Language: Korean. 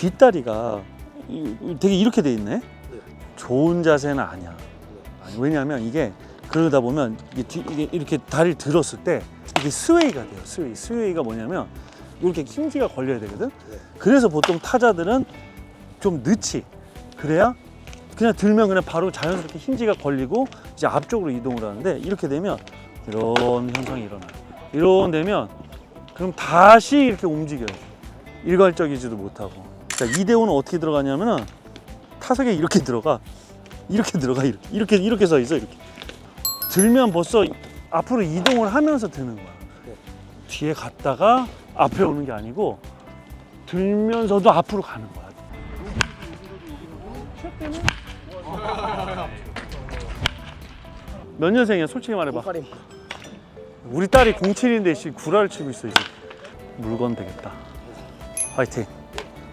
뒷다리가 되게 이렇게 돼 있네. 좋은 자세는 아니야. 아니, 왜냐하면 이게 그러다 보면 이게, 뒤, 이게 이렇게 다리를 들었을 때 이게 스웨이가 돼요. 스웨이. 스웨이가 뭐냐면 이렇게 힌지가 걸려야 되거든. 그래서 보통 타자들은 좀 늦지. 그래야 그냥 들면 그냥 바로 자연스럽게 힌지가 걸리고 이제 앞쪽으로 이동을 하는데 이렇게 되면 이런 현상이 일어나요. 이런 되면 그럼 다시 이렇게 움직여요. 일괄적이지도 못하고. 자, 이대호는 어떻게 들어가냐면은 타석에 이렇게 들어가. 이렇게 들어가 이렇게 이렇게 이렇게 서 있어 이렇게. 들면 벌써 앞으로 이동을 하면서 드는 거야. 뒤에 갔다가 앞에 오는 게 아니고 들면서도 앞으로 가는 거야. 몇 년생이야? 솔직히 말해봐. 우리 딸이 07인데 씨 구라를 치고 있어 이제. 물건 되겠다. 화이팅.